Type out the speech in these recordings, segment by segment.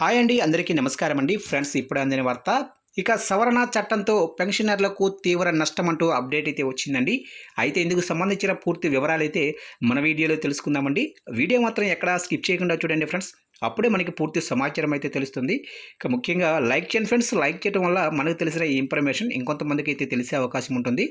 Hi అండి అందరికీ నమస్కారం అండి. ఫ్రెండ్స్ ఇప్పుడు అందిన వార్త. ఇక సవరణ చట్టంతో పెన్షనర్లకు తీవ్ర నష్టం అంటూ అప్డేట్ అయితే వచ్చిందండి. అయితే ఇందుకు సంబంధించిన పూర్తి వివరాలు అయితే మన వీడియోలో తెలుసుకుందామండి. వీడియో మాత్రం ఎక్కడా స్కిప్ చేయకుండా చూడండి ఫ్రెండ్స్. అప్పుడే మనకి పూర్తి సమాచారం అయితే తెలుస్తుంది. ఇక ముఖ్యంగా లైక్ చేయండి ఫ్రెండ్స్. లైక్ చేయడం వల్ల మనకు తెలిసిన ఈ ఇన్ఫర్మేషన్ ఇంకొంతమందికి అయితే తెలిసే అవకాశం ఉంటుంది.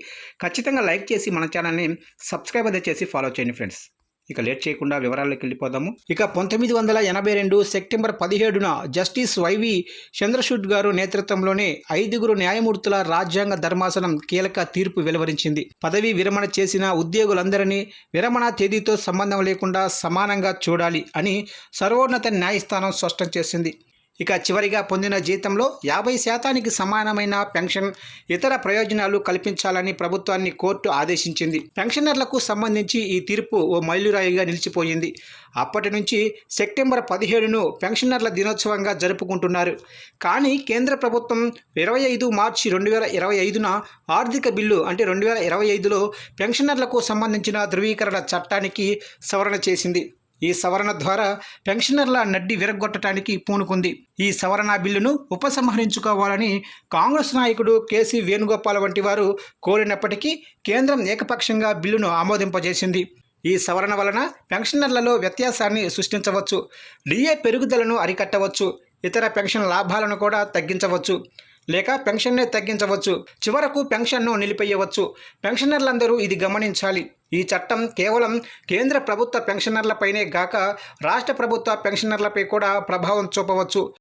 ఖచ్చితంగా లైక్ చేసి మన ఛానల్ని సబ్స్క్రైబ్ అయితే చేసి ఫాలో చేయండి ఫ్రెండ్స్. ఇక లేట్ చేయకుండా వివరాల్లోకి వెళ్ళిపోదాము. ఇక పంతొమ్మిది వందల ఎనభై రెండు సెప్టెంబర్ పదిహేడున జస్టిస్ వైవి చంద్రశూడ్ గారు నేతృత్వంలోనే ఐదుగురు న్యాయమూర్తుల రాజ్యాంగ ధర్మాసనం కీలక తీర్పు వెలువరించింది. పదవి విరమణ చేసిన ఉద్యోగులందరినీ విరమణ తేదీతో సంబంధం లేకుండా సమానంగా చూడాలి అని సర్వోన్నత న్యాయస్థానం స్పష్టం చేసింది. ఇక చివరిగా పొందిన జీతంలో యాభై శాతానికి సమానమైన పెన్షన్ ఇతర ప్రయోజనాలు కల్పించాలని ప్రభుత్వాన్ని కోర్టు ఆదేశించింది. పెన్షనర్లకు సంబంధించి ఈ తీర్పు ఓ మైలురాయిగా నిలిచిపోయింది. అప్పటి నుంచి సెప్టెంబర్ పదిహేడును పెన్షనర్ల దినోత్సవంగా జరుపుకుంటున్నారు. కానీ కేంద్ర ప్రభుత్వం ఇరవై ఐదు మార్చి రెండు వేల ఇరవై ఐదున ఆర్థిక బిల్లు అంటే రెండు వేల ఇరవై ఐదులో పెన్షనర్లకు సంబంధించిన ధృవీకరణ చట్టానికి సవరణ చేసింది. ఈ సవరణ ద్వారా పెన్షనర్ల నడ్డి విరగొట్టడానికి పూనుకుంది. ఈ సవరణ బిల్లును ఉపసంహరించుకోవాలని కాంగ్రెస్ నాయకుడు కేసీ వేణుగోపాల్ వంటి వారు కోరినప్పటికీ కేంద్రం ఏకపక్షంగా బిల్లును ఆమోదింపజేసింది. ఈ సవరణ వలన పెన్షనర్లలో వ్యత్యాసాన్ని సృష్టించవచ్చు. డిఏ పెరుగుదలను అరికట్టవచ్చు. ఇతర పెన్షన్ లాభాలను కూడా తగ్గించవచ్చు. లేక పెన్షన్నే తగ్గించవచ్చు. చివరకు పెన్షన్ను నిలిపేయవచ్చు పెన్షనర్లందరూ ఇది గమనించాలి. ఈ చట్టం కేవలం కేంద్ర ప్రభుత్వ పెన్షనర్లపైనే గాక రాష్ట్ర ప్రభుత్వ పెన్షనర్లపై కూడా ప్రభావం చూపవచ్చు.